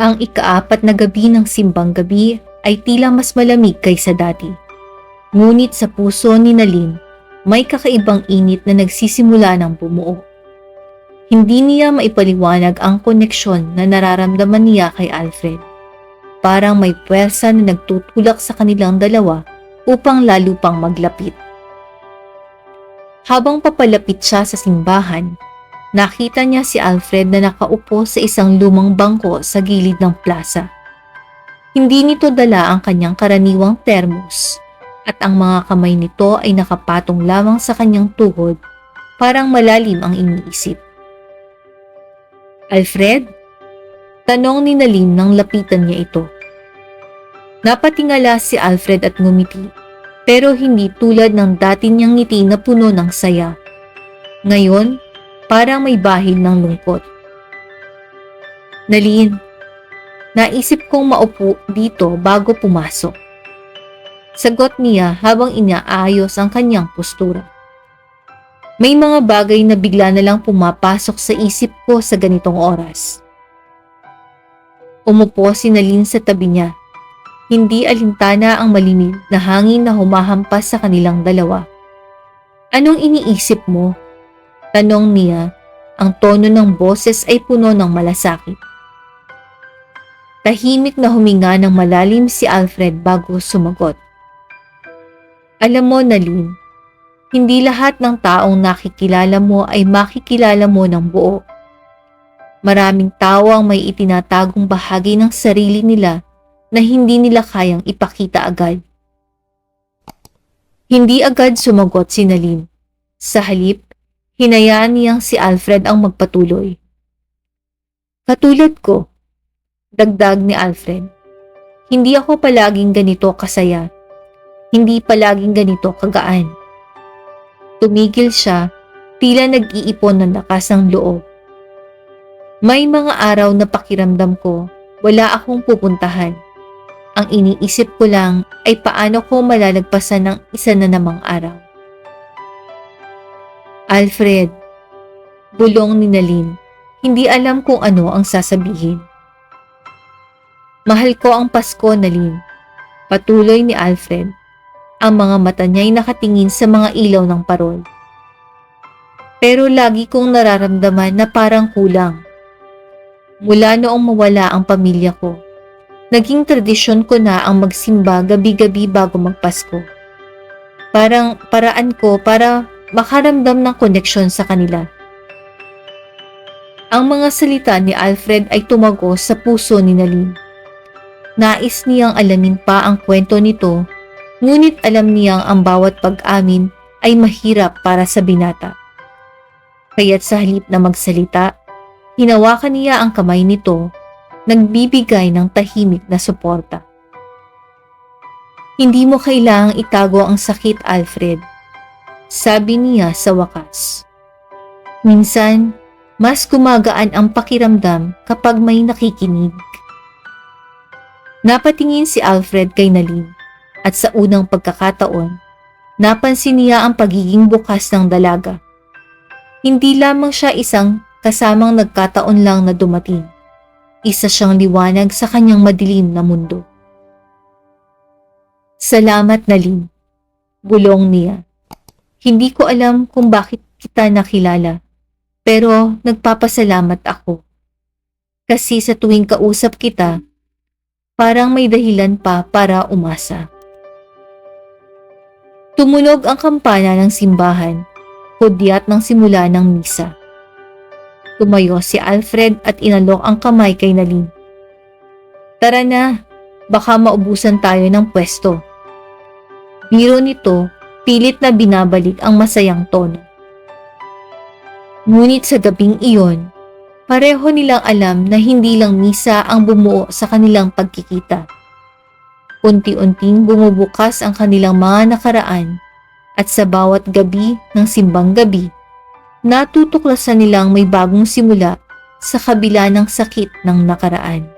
Ang ikaapat na gabi ng simbang gabi ay tila mas malamig kaysa dati. Ngunit sa puso ni Nalin, may kakaibang init na nagsisimula ng bumuo. Hindi niya maipaliwanag ang koneksyon na nararamdaman niya kay Alfred. Parang may puwersa na nagtutulak sa kanilang dalawa upang lalo pang maglapit. Habang papalapit siya sa simbahan, nakita niya si Alfred na nakaupo sa isang lumang bangko sa gilid ng plaza. Hindi nito dala ang kanyang karaniwang termos at ang mga kamay nito ay nakapatong lamang sa kanyang tuhod parang malalim ang iniisip. Alfred? Tanong ni Nalim nang lapitan niya ito. Napatingala si Alfred at ngumiti pero hindi tulad ng dati niyang ngiti na puno ng saya. Ngayon, parang may bahid ng lungkot. Nalin, naisip kong maupo dito bago pumasok. Sagot niya habang inaayos ang kanyang postura. May mga bagay na bigla na lang pumapasok sa isip ko sa ganitong oras. Umupo si Nalin sa tabi niya hindi alintana ang malimig na hangin na humahampas sa kanilang dalawa. Anong iniisip mo? Tanong niya. Ang tono ng boses ay puno ng malasakit. Tahimik na huminga ng malalim si Alfred bago sumagot. Alam mo, Nalin, hindi lahat ng taong nakikilala mo ay makikilala mo ng buo. Maraming tao ang may itinatagong bahagi ng sarili nila na hindi nila kayang ipakita agad. Hindi agad sumagot si Nalin. Sa halip, hinayaan niyang si Alfred ang magpatuloy. Katulad ko, dagdag ni Alfred, hindi ako palaging ganito kasaya. Hindi palaging ganito kagaan. Tumigil siya, tila nag-iipon ng lakas ng loob. May mga araw na pakiramdam ko, wala akong pupuntahan ang iniisip ko lang ay paano ko malalagpasan ng isa na namang araw. Alfred, bulong ni Nalin, hindi alam kung ano ang sasabihin. Mahal ko ang Pasko, Nalin. Patuloy ni Alfred. Ang mga mata niya ay nakatingin sa mga ilaw ng parol. Pero lagi kong nararamdaman na parang kulang. Mula noong mawala ang pamilya ko, naging tradisyon ko na ang magsimba gabi-gabi bago magpasko. Parang paraan ko para makaramdam ng koneksyon sa kanila. Ang mga salita ni Alfred ay tumago sa puso ni Nalim. Nais niyang alamin pa ang kwento nito, ngunit alam niyang ang bawat pag-amin ay mahirap para sa binata. Kaya't sa halip na magsalita, hinawakan niya ang kamay nito nagbibigay ng tahimik na suporta. Hindi mo kailangang itago ang sakit, Alfred. Sabi niya sa wakas. Minsan, mas kumagaan ang pakiramdam kapag may nakikinig. Napatingin si Alfred kay Nalin at sa unang pagkakataon, napansin niya ang pagiging bukas ng dalaga. Hindi lamang siya isang kasamang nagkataon lang na dumating isa siyang liwanag sa kanyang madilim na mundo. Salamat na Lin. Bulong niya. Hindi ko alam kung bakit kita nakilala, pero nagpapasalamat ako. Kasi sa tuwing kausap kita, parang may dahilan pa para umasa. Tumunog ang kampana ng simbahan, hudyat ng simula ng misa. Tumayo si Alfred at inalok ang kamay kay Nalin. Tara na, baka maubusan tayo ng pwesto. Biro nito, pilit na binabalik ang masayang tono. Ngunit sa gabing iyon, pareho nilang alam na hindi lang misa ang bumuo sa kanilang pagkikita. Unti-unting bumubukas ang kanilang mga nakaraan at sa bawat gabi ng simbang gabi, natutuklasan nilang may bagong simula sa kabila ng sakit ng nakaraan.